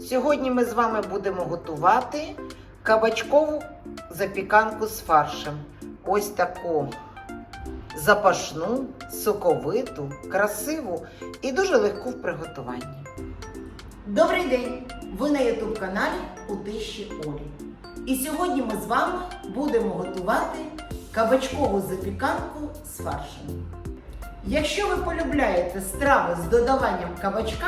Сьогодні ми з вами будемо готувати кабачкову запіканку з фаршем. Ось таку запашну, соковиту, красиву і дуже легку в приготуванні. Добрий день! Ви на youtube каналі у тиші Олі. І сьогодні ми з вами будемо готувати кабачкову запіканку з фаршем. Якщо ви полюбляєте страви з додаванням кабачка,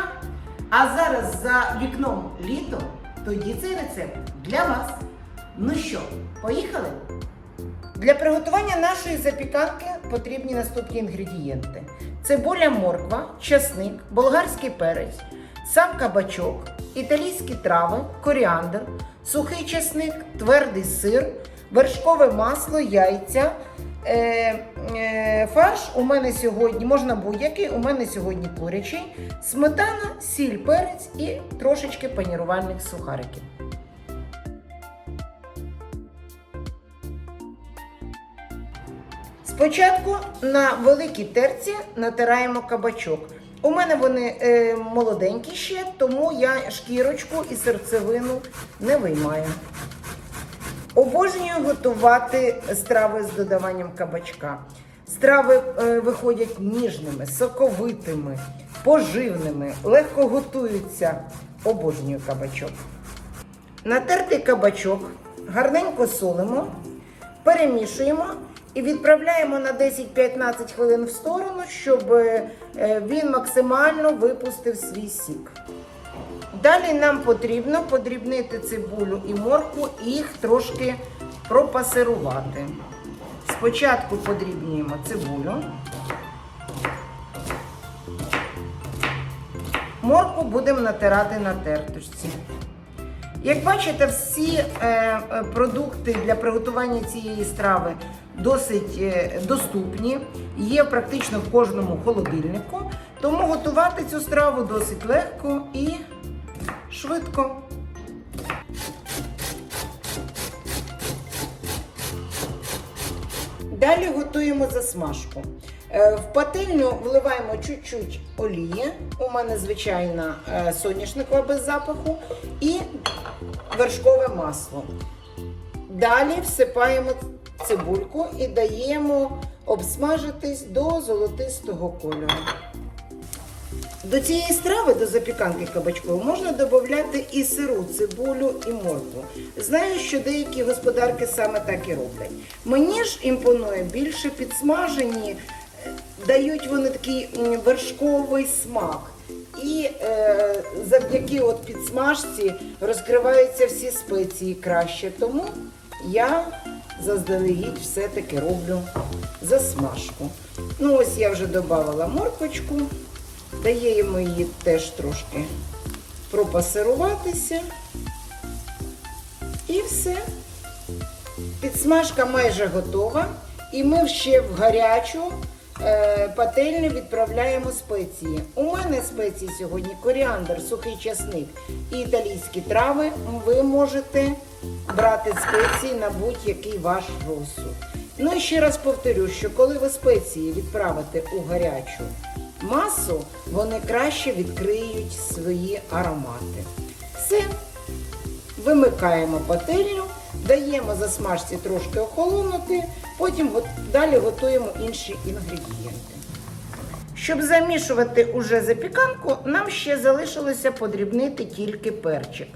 а зараз за вікном літо, тоді цей рецепт для вас. Ну що, поїхали? Для приготування нашої запіканки потрібні наступні інгредієнти: цибуля морква, часник, болгарський перець, сам кабачок, італійські трави, коріандр, сухий часник, твердий сир, вершкове масло, яйця. Е, е, фарш у мене сьогодні, можна будь-який, у мене сьогодні курячий, сметана, сіль, перець і трошечки панірувальних сухариків. Спочатку на великій терці натираємо кабачок. У мене вони е, молоденькі ще, тому я шкірочку і серцевину не виймаю. Обожнюю готувати страви з додаванням кабачка. Страви е, виходять ніжними, соковитими, поживними, легко готуються. Обожнюю кабачок. Натертий кабачок гарненько солимо, перемішуємо і відправляємо на 10-15 хвилин в сторону, щоб е, він максимально випустив свій сік. Далі нам потрібно подрібнити цибулю і моркву і їх трошки пропасирувати. Спочатку подрібнюємо цибулю. Моркву будемо натирати на терточці. Як бачите, всі е, е, продукти для приготування цієї страви досить е, доступні, є практично в кожному холодильнику, тому готувати цю страву досить легко і швидко. Далі готуємо засмажку. Е, В пательню вливаємо чуть-чуть олії. У мене звичайна е, соняшникова без запаху і вершкове масло. Далі всипаємо цибульку і даємо обсмажитись до золотистого кольору. До цієї страви, до запіканки кабачкової, можна додати і сиру, цибулю, і моркву. Знаю, що деякі господарки саме так і роблять. Мені ж імпонує більше підсмажені, е, дають вони такий вершковий смак. І е, завдяки от підсмажці розкриваються всі спеції краще. Тому я заздалегідь все-таки роблю засмажку. Ну, ось я вже додавала морквочку. Даємо її теж трошки пропасируватися. І все. Підсмажка майже готова. І ми ще в гарячу е, пательню відправляємо спеції. У мене спеції сьогодні коріандр, сухий часник і італійські трави. Ви можете брати спеції на будь-який ваш розсуд. Ну і ще раз повторю, що коли ви спеції відправите у гарячу масу, вони краще відкриють свої аромати. Все. Вимикаємо пательню, даємо засмажці трошки охолонути, потім далі готуємо інші інгредієнти. Щоб замішувати уже запіканку, нам ще залишилося подрібнити тільки перчик.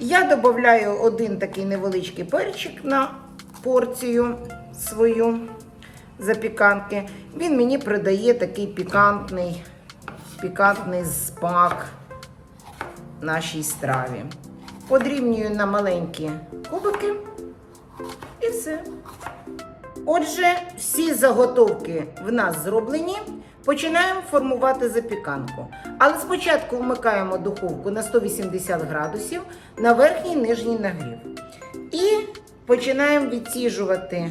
Я додаю один такий невеличкий перчик на порцію свою запіканки. Він мені придає такий пікантний, пікантний смак нашій страві. Подрібнюю на маленькі кубики і все. Отже, всі заготовки в нас зроблені. Починаємо формувати запіканку. Але спочатку вмикаємо духовку на 180 градусів на верхній і нижній нагрів. І починаємо відсіжувати.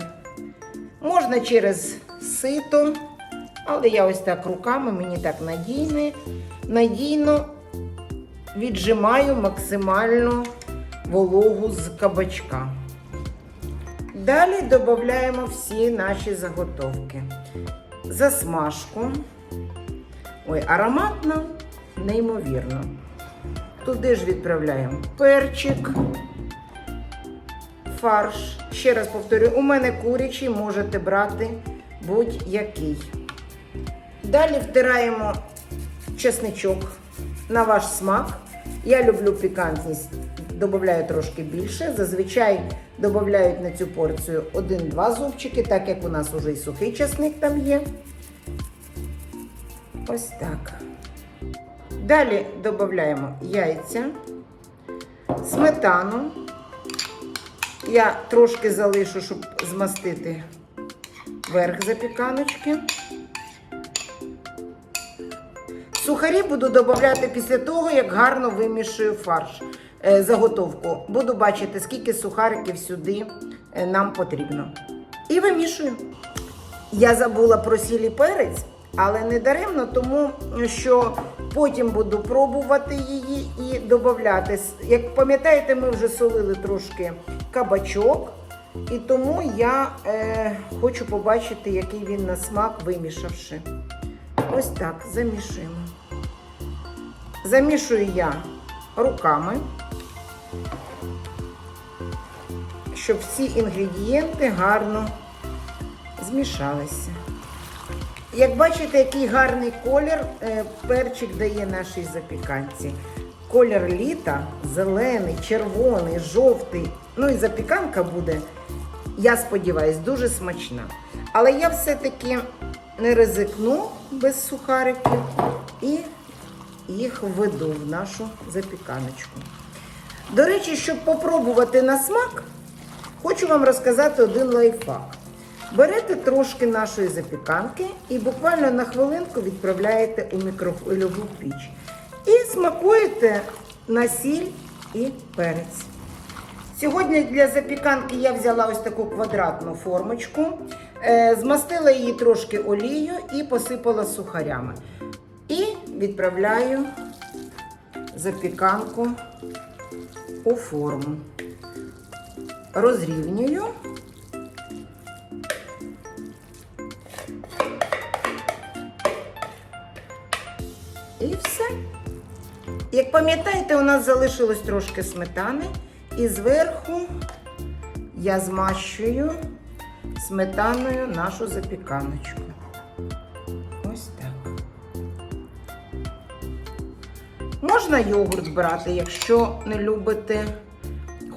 Можна через сито, але я ось так руками, мені так надійно, надійно віджимаю максимальну вологу з кабачка. Далі додаємо всі наші заготовки. Засмажку. Ой, ароматно, неймовірно. Туди ж відправляємо перчик, фарш. Ще раз повторюю, у мене курячий, можете брати будь-який. Далі втираємо чесничок на ваш смак. Я люблю пікантність, додаю трошки більше. Зазвичай додають на цю порцію 1-2 зубчики, так як у нас вже і сухий чесник там є. Ось так. Далі додаємо яйця, сметану. Я трошки залишу, щоб змастити верх запіканочки. Сухарі буду додавати після того, як гарно вимішую фарш, е, заготовку. Буду бачити, скільки сухариків сюди е, нам потрібно. І вимішую. Я забула про сіль і перець, але не даремно, тому що потім буду пробувати її і додати. Як пам'ятаєте, ми вже солили трошки кабачок, і тому я е, хочу побачити, який він на смак вимішавши. Ось так замішуємо. Замішую я руками, щоб всі інгредієнти гарно змішалися. Як бачите, який гарний колір е, перчик дає нашій запіканці. Колір літа зелений, червоний, жовтий. Ну і запіканка буде, я сподіваюся, дуже смачна. Але я все-таки не ризикну без сухариків і їх введу в нашу запіканочку. До речі, щоб попробувати на смак, хочу вам розказати один лайфхак. Берете трошки нашої запіканки і буквально на хвилинку відправляєте у мікрохвильову піч. І смакуєте на сіль і перець. Сьогодні для запіканки я взяла ось таку квадратну формочку, е, змастила її трошки олією і посипала сухарями. І відправляю запіканку у форму. Розрівнюю. І все. Як пам'ятаєте, у нас залишилось трошки сметани, і зверху я змащую сметаною нашу запіканочку. Ось так. Можна йогурт брати, якщо не любите,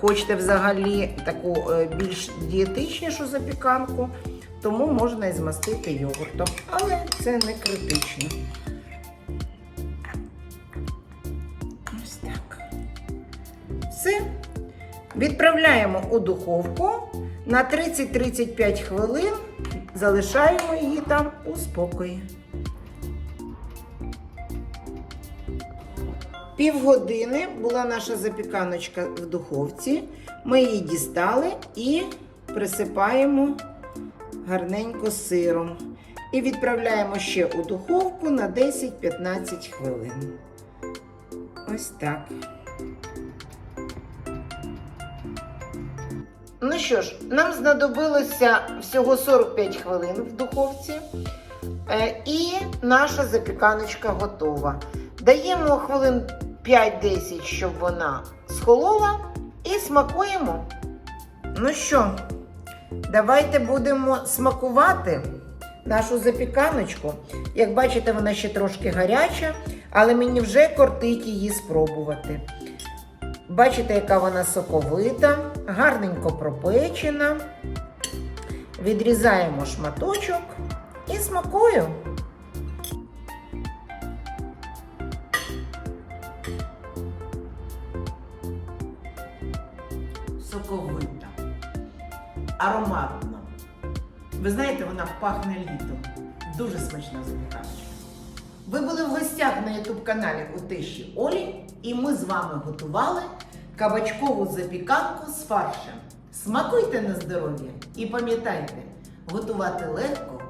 хочете взагалі таку е, більш дієтичнішу запіканку, тому можна і змастити йогуртом. Але це не критично. Все. Відправляємо у духовку на 30-35 хвилин. Залишаємо її там у спокої. Півгодини була наша запіканочка в духовці. Ми її дістали і присипаємо гарненько сиром. І відправляємо ще у духовку на 10-15 хвилин. Ось так. Ну що ж, нам знадобилося всього 45 хвилин в духовці. Е, І наша запіканочка готова. Даємо хвилин 5-10, щоб вона схолола, і смакуємо. Ну що, давайте будемо смакувати нашу запіканочку. Як бачите, вона ще трошки гаряча, але мені вже кортить її спробувати. Бачите, яка вона соковита, гарненько пропечена. Відрізаємо шматочок і смакую. Соковита, ароматна. Ви знаєте, вона пахне літом. Дуже смачна запіканочка. Ви були в гостях на ютуб каналі у тиші Олі, і ми з вами готували кабачкову запіканку з фаршем. Смакуйте на здоров'я і пам'ятайте, готувати легко,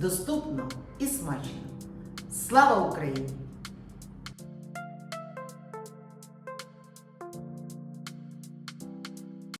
доступно і смачно. Слава Україні!